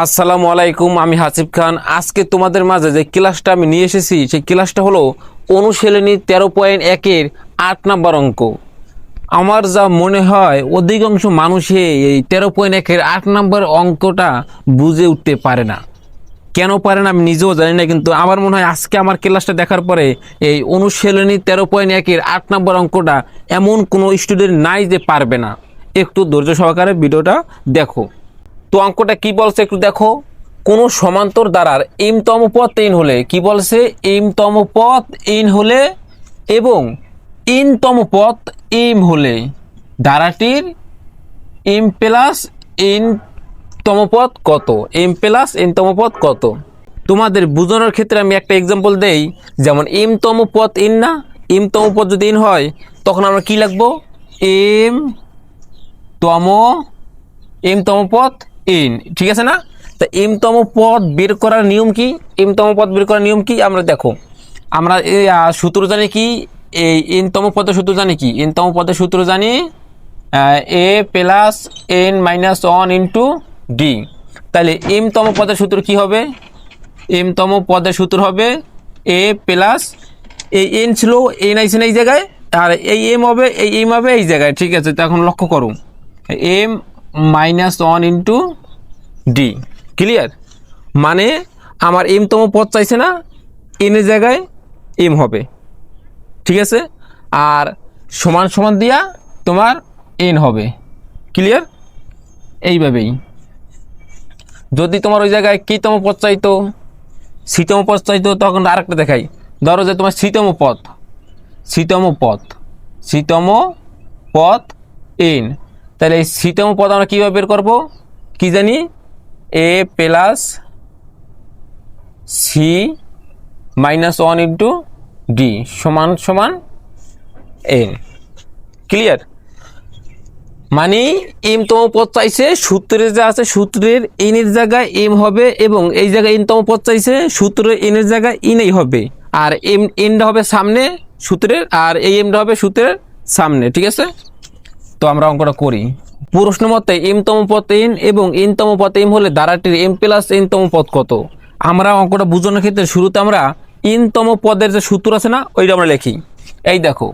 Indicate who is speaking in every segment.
Speaker 1: আসসালামু আলাইকুম, আমি হাসিব খান। আজকে তোমাদের মাঝে যে ক্লাসটা আমি নিয়ে এসেছি, সেই ক্লাসটা হলো অনুশীলনী তেরো পয়েন্ট একের আট নাম্বার অঙ্ক। আমার যা মনে হয়, অধিকাংশ মানুষে এই তেরো পয়েন্ট একের আট নাম্বার অঙ্কটা বুঝে উঠতে পারে না। কেন পারে না আমি নিজেও জানি না, কিন্তু আমার মনে হয় আজকে আমার ক্লাসটা দেখার পরে এই অনুশীলনী তেরো পয়েন্ট একের আট নম্বর অঙ্কটা এমন কোনো স্টুডেন্ট নাই যে পারবে না। একটু ধৈর্য সহকারে ভিডিওটা দেখো। তো অঙ্কটা কি বলছে একটু দেখো। কোনো সমান্তর দ্বারার এমতম পথ ইন হলে কি বলছে? এমতম পথ ইন হলে এবং ইনতম পথ এম হলে ধারাটির এম প্লাস এন পথ কত? এম প্লাস এন পথ কত? তোমাদের বোঝানোর ক্ষেত্রে আমি একটা এক্সাম্পল দেই। যেমন এম তম পদ ইন না এম তম পদ যদি ইন হয়, তখন আমরা কি লাগবো এম তম এম তম পদ ইন, ঠিক আছে না? তা এম তম পদ বের করার নিয়ম কি? এম তম পদ বের করার নিয়ম কি? আমরা দেখো, আমরা এই সূত্র জানি কি? এই এন তম পদের সূত্র জানি কি? এন তম পদের সূত্র জানি A plus N minus one into D. তাহলে এম তম পদের সূত্র কি হবে? এম তম পদের সূত্র হবে এ প্লাস এই এন ছিল এন আইসে না এই জায়গায়, আর এই এম হবে, এই এম হবে এই জায়গায়, ঠিক আছে? তো এখন লক্ষ্য করো। M minus one into D clear মানে আমার এম তম পদ চাইছে না এনের জায়গায় এম হবে। ঠিক আছে? আর সমান সমান দিয়া তোমার এন হবে। ক্লিয়ার এইভাবেই। যদি তোমার ওই জায়গায় কীতম পথ চাইতো শীতম পথ চাইতো, তখন আরেকটা দেখাই। ধরো যে তোমার শীতম পথ শীতম পথ শীতম পথ এন তাহলে এই শীতম পথ আমরা কীভাবে বের করব? কি জানি? A plus C minus one into D সমান সমান এন। ক্লিয়ার? মানে এম তম পদ চাইছে, সূত্রের যা আছে সূত্রের এনের জায়গায় এম হবে এবং এই জায়গায় এন তম পদ চাইছে, সূত্রের এনের জায়গায় ইনেই হবে। আর এম, এনটা হবে সামনে সূত্রের, আর এই এমটা হবে সূত্রের সামনে, ঠিক আছে? তো আমরা অঙ্কটা করি। প্রশ্ন মতে এম তম পথ এন এবং এন তম পথ এম হলে ধারাটির এম প্লাস এন তম পদ কত? আমরা অঙ্কটা বোঝানোর ক্ষেত্রে শুরুতে আমরা এন তম পদের যে সূত্র আছে না, ওইটা আমরা লিখি। এই দেখো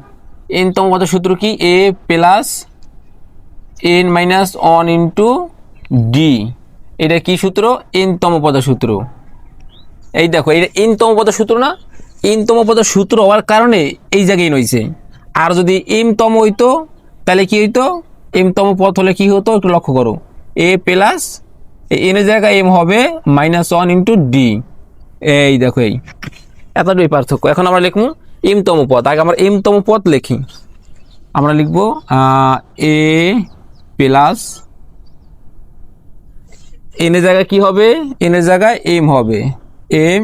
Speaker 1: এন তম পদের সূত্র কি? A plus N minus one into D এটা কি সূত্র? এন তম পদের সূত্র। এই দেখো এটা এন তম পদের সূত্র না? এন তম পদের সূত্র হওয়ার কারণে এই জায়গায় নইছে। আর যদি এম তম হইতো তাহলে কি হইতো? এম তম পথ হলে কি হতো? একটু লক্ষ্য করো। এ প্লাস এনের জায়গায় এম হবে মাইনাস ওয়ান ইন্টু ডি এই দেখো, এই। এতটাই পার্থক্য। এখন আমরা লিখব এম তম পথ। আগে আমরা এম তম পথ লিখি। আমরা লিখব এ প্লাস এনের জায়গায় কি হবে? এনের জায়গায় এম হবে। M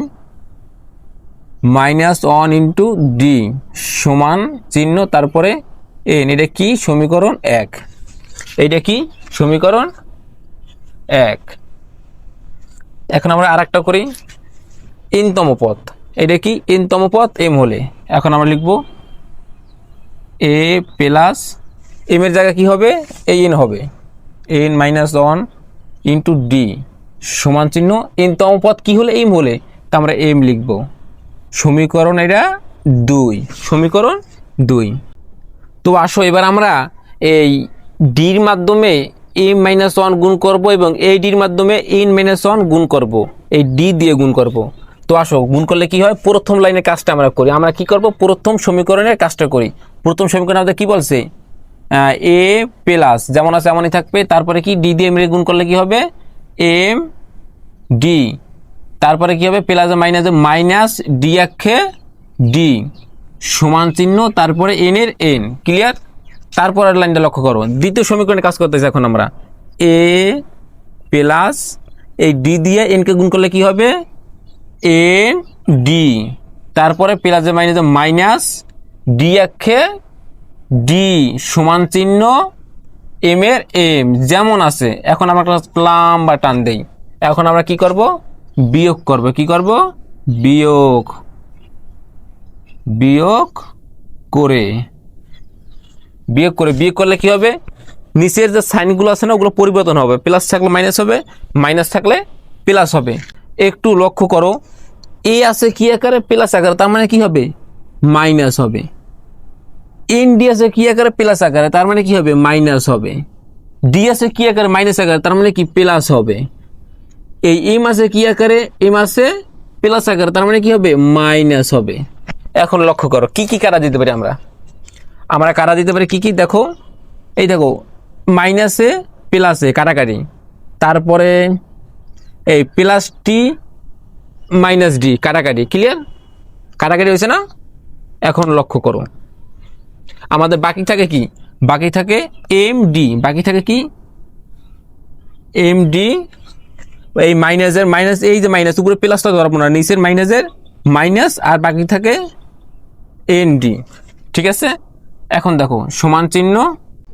Speaker 1: minus one into D সমান চিহ্ন, তারপরে এন এটা কি? সমীকরণ এক। এইটা কি? সমীকরণ এক। এখন আমরা আর একটা করি। এনতম পথ। এটা কি? এনতম পথ এম হলে। এখন আমরা লিখব এ প্লাস এম এর জায়গায় কি হবে? এই এন হবে। N minus one into D সমান চিহ্ন। এনতম পথ কি হলে? এম হলে। তা আমরা এম লিখব। সমীকরণ এটা দুই। সমীকরণ দুই। তো আসো, এবার আমরা এই ডির মাধ্যমে এম মাইনাস ওয়ান গুণ করব এবং এই ডির মাধ্যমে এন মাইনাস ওয়ান গুণ করব। এই ডি দিয়ে গুণ করব। তো আসো, গুণ করলে কি হয়? প্রথম লাইনের কাজটা আমরা করি। আমরা কি করব? প্রথম সমীকরণের কাজটা করি। প্রথম সমীকরণ আমাদের কি বলছে? এ প্লাস যেমন আছে এমনই থাকবে। তারপরে কি? ডি দিয়ে এম গুণ করলে কি হবে? এম ডি তারপরে কি হবে? প্লাস মাইনাস মাইনাস ডি আক্ষে ডি সমান চিহ্ন, তারপরে এন এর এন ক্লিয়ার তারপরের লাইনটা লক্ষ্য করো। দ্বিতীয় সমীকরণে কাজ করতেছে এখন আমরা। এ প্লাস এই ডি দিয়ে এনকে গুণ করলে কি হবে? এন ডি তারপরে প্লাসে মাইনাসে মাইনাস ডি আক্ষে ডি সমান চিহ্ন এম এর এম যেমন আছে। এখন আমরা একটা প্লাম বা টান দেই। এখন আমরা কি করব? বিয়োগ করব। কি করব? বিয়োগ। বিয়োগ করে। বিয়োগ করে, বিয়োগ করলে কি হবে? নিচের যে সাইনগুলো আছে না, ওগুলো পরিবর্তন হবে। প্লাস থাকলে মাইনাস হবে, মাইনাস থাকলে প্লাস হবে। একটু লক্ষ্য করো, এ আছে কি আকারে? প্লাস আকারে। তার মানে কি হবে? মাইনাস হবে। এন ডি আছে কি আকারে? প্লাস আকারে। তার মানে কি হবে? মাইনাস হবে। ডি আছে কি আকারে? মাইনাস আকারে। তার মানে কি? প্লাস হবে। এই এম আছে কি আকারে? এম আছে প্লাস আকারে। তার মানে কি হবে? মাইনাস হবে। এখন লক্ষ্য করো, কি কি কারা দিতে পারি আমরা? আমরা কারা দিতে পারি? কি কি? দেখো, এই দেখো মাইনাসে প্লাসে কাটাকাটি। তারপরে এই প্লাস টি মাইনাস ডি কাটাকাটি। ক্লিয়ার কাটাকাটি হয়েছে না? এখন লক্ষ্য করো। আমাদের বাকি থাকে কি? বাকি থাকে এম ডি বাকি থাকে কি? এম ডি এই মাইনাসের মাইনাস এই যে মাইনাস উপরে প্লাসটা ধরবো না, নিচের মাইনাসের মাইনাস আর বাকি থাকে এন ডি ঠিক আছে? এখন দেখো, সমান চিহ্ন।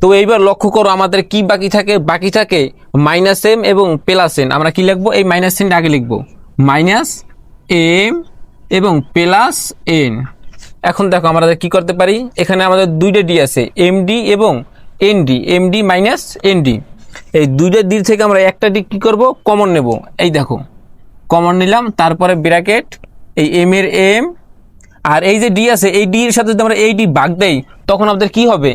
Speaker 1: তো এইবার লক্ষ্য করো আমাদের কি বাকি থাকে। বাকি থাকে মাইনাস এম এবং প্লাস এন আমরা কি লিখব? এই মাইনাস এনটা আগে লিখব। মাইনাস এম এবং প্লাস এন এখন দেখো, আমরা কি করতে পারি? এখানে আমাদের দুইটা ডি আছে এম ডি এবং N D M D minus N D এই দুইটা ডি থেকে আমরা একটা ডি কী করব? কমন নেব। এই দেখো কমন নিলাম, তারপরে ব্র্যাকেট এই এম এর এম আর এই যে ডি আছে, এই ডি এর সাথে যদি আমরা এই ডি ভাগ দেই, তখন আমাদের কি হবে?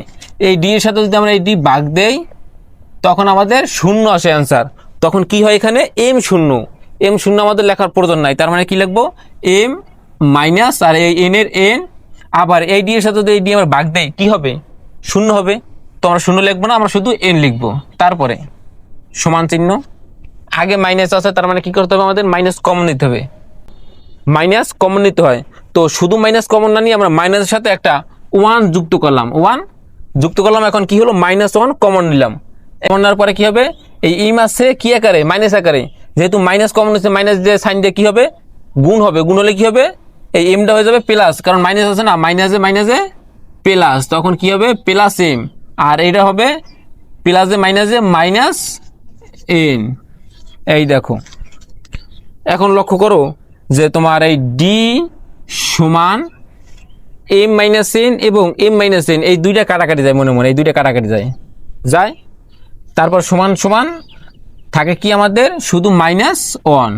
Speaker 1: এই ডি এর সাথে যদি আমরা এই ডি ভাগ দেই, তখন আমাদের শূন্য আসে অ্যান্সার তখন কি হয় এখানে? এম শূন্য। এম শূন্য আমাদের লেখার প্রয়োজন নাই। তার মানে কি লিখব? এম মাইনাস আর এই এন এর এন আবার এই ডি এর সাথে যদি এই ডি আমরা ভাগ দেই, কি হবে? শূন্য হবে। তো আমরা শূন্য লিখব না, আমরা শুধু এন লিখব। তারপরে, সমান চিহ্ন। আগে মাইনাস আছে, তার মানে কি করতে হবে আমাদের? মাইনাস কমন নিতে হবে। মাইনাস কমন নিতে হয়। তো শুধু মাইনাস কমন না নিয়ে আমরা মাইনাসের সাথে একটা ওয়ান যুক্ত করলাম। ওয়ান যুক্ত করলাম এখন কি হলো? মাইনাস ওয়ান কমন নিলাম। কমন নেওয়ার পরে কি হবে? এই ইম আছে কি আকারে? মাইনাস আকারে। যেহেতু মাইনাস কমন হচ্ছে মাইনাস দিয়ে সাইন দিয়ে কি হবে? গুণ হবে। গুণ হলে কি হবে? এই এমটা হয়ে যাবে প্লাস কারণ মাইনাস আছে না? মাইনাসে মাইনাসে প্লাস তখন কি হবে? প্লাস এম আর এইটা হবে প্লাসে মাইনাসে মাইনাস এন এই দেখো। এখন লক্ষ্য করো যে তোমার এই ডি সমান এম মাইনাস এন এবং এম মাইনাস এন এই দুইটা কাটাকাটি যায় মনে মনে, এই দুইটা কাটাকাটি যায়। যায়? তারপর সমান সমান থাকে কি আমাদের? শুধু মাইনাস ওয়ান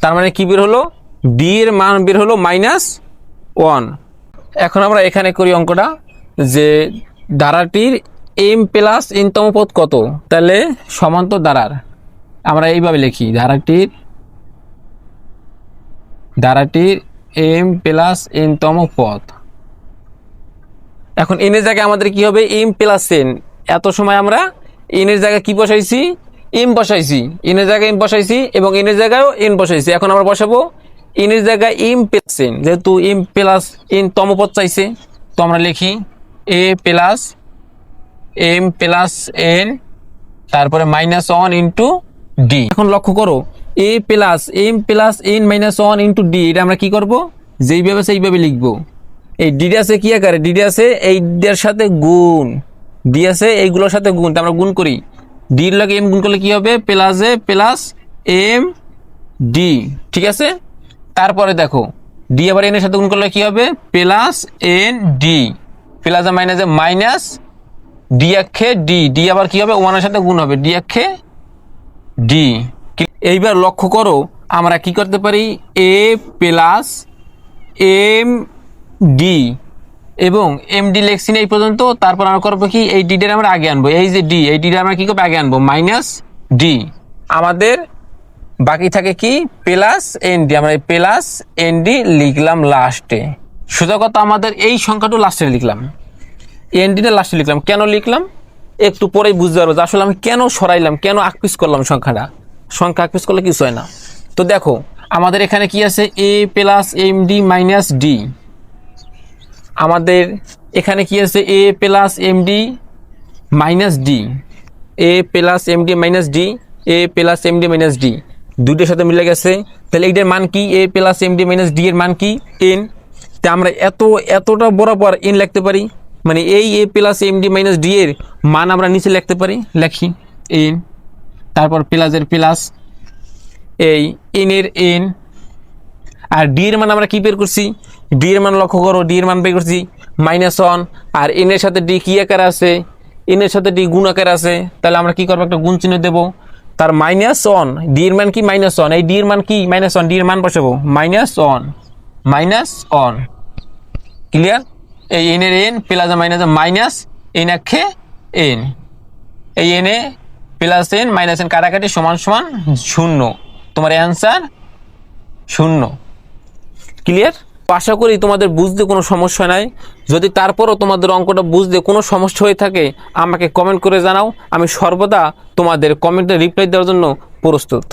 Speaker 1: তার মানে কী বের হলো? ডি এর মান বের হলো মাইনাস ওয়ান এখন আমরা এখানে করি অঙ্কটা যে ধারাটির এম প্লাস এনতম পদ কত? তাহলে সমান্ত দ্বারার আমরা এইভাবে লিখি, ধারাটির ধারাটির এম প্লাস এনতম পথ। এখন এনের জায়গায় আমাদের কি হবে? M plus N. এত সময় আমরা এনের জায়গায় কি বসাইছি? এম বসাইছি। এনের জায়গায় এম বসাইছি এবং এনের জায়গায়ও এন বসাইছি। এখন আমরা বসাবো এনের জায়গায় এম প্লাস এন। যেহেতু এম প্লাস এন তম পথ চাইছে, তো আমরা লিখি A plus M plus N, তারপরে মাইনাস ওয়ান ইন্টু ডি। এখন লক্ষ্য করো A plus M plus N minus one into D এটা আমরা কি করব? যেইভাবে সেইভাবে লিখব। এই ডিডি আছে কি আকারে? ডিডি আছে এইটার সাথে গুণ। ডি আছে এইগুলোর সাথে গুণ আমরা গুণ করি। ডির লাগে এম গুণ করলে কি হবে? Plus A plus M D ঠিক আছে? তারপরে দেখো ডি আবার এন এর সাথে গুণ করলে কি হবে? প্লাস এন ডি প্লাস মাইনাসে মাইনাস ডি এক্ষে ডি ডি আবার কি হবে? ওয়ানের সাথে গুণ হবে। ডি এক্ষে ডি এইবার লক্ষ্য করো, আমরা কি করতে পারি? এ প্লাস এম ডি এবং এম ডি লেখছি এই পর্যন্ত, তারপর আমরা করব কি? এই ডিটা আমরা আগে আনব। এই যে ডি এই ডিটা আমরা কি করব? আগে আনব। মাইনাস ডি আমাদের বাকি থাকে কি? প্লাস এন ডি আমরা এই প্লাস এন ডি লিখলাম লাস্টে সোজা কথা, আমাদের এই সংখ্যাটা লাস্টে লিখলাম। এন ডিটা লাস্টে লিখলাম। কেন লিখলাম? একটু পরেই বুঝতে পারব যে আসলে আমি কেন সরাইলাম, কেন আকপিস করলাম সংখ্যাটা। সংখ্যা আকপিস করলে কিছু হয় না। তো দেখো, আমাদের এখানে কি আছে? A plus M D minus D আমাদের এখানে কি আছে? A plus M D minus D A plus M D minus D A plus M D minus D দুইটার সাথে মিলে গেছে। তাহলে এইটার মান কি? A plus M D minus D এর মান কি? এন তা আমরা এত, এতটা বরাবর এন লিখতে পারি? মানে এই A plus M D minus D এর মান আমরা নিচে লিখতে পারি? লেখি। এন তারপর প্লাসের প্লাস এই এন এর এন আর ডি এর মান আমরা কি বের করছি? ডি এর মান লক্ষ্য করো ডি এর মান বের করছি মাইনাস ওয়ান আর এন এর সাথে ডি কি আকার আছে? এন এর সাথে ডি গুণ আকার আছে, তাহলে আমরা কি করব? একটা গুণ চিহ্ন দেবো। তার মাইনাস ওয়ান ডি এর মান কি মাইনাস ওয়ান এই ডি এর মান কি মাইনাস ওয়ান ডি এর মান বসাবো। Minus one minus one clear এই এন এর N plus minus minus N একে এন এই এনে প্লাস এন মাইনাস এন কাটাকাটি সমান সমান শূন্য। তোমার অ্যান্সার শূন্য। ক্লিয়ার আশা করি তোমাদের বুঝতে কোনো সমস্যা নাই। যদি তারপরও তোমাদের অঙ্কটা বুঝতে কোনো সমস্যা হয়ে থাকে, আমাকে কমেন্ট করে জানাও। আমি সর্বদা তোমাদের কমেন্টে রিপ্লাই দেওয়ার জন্য প্রস্তুত।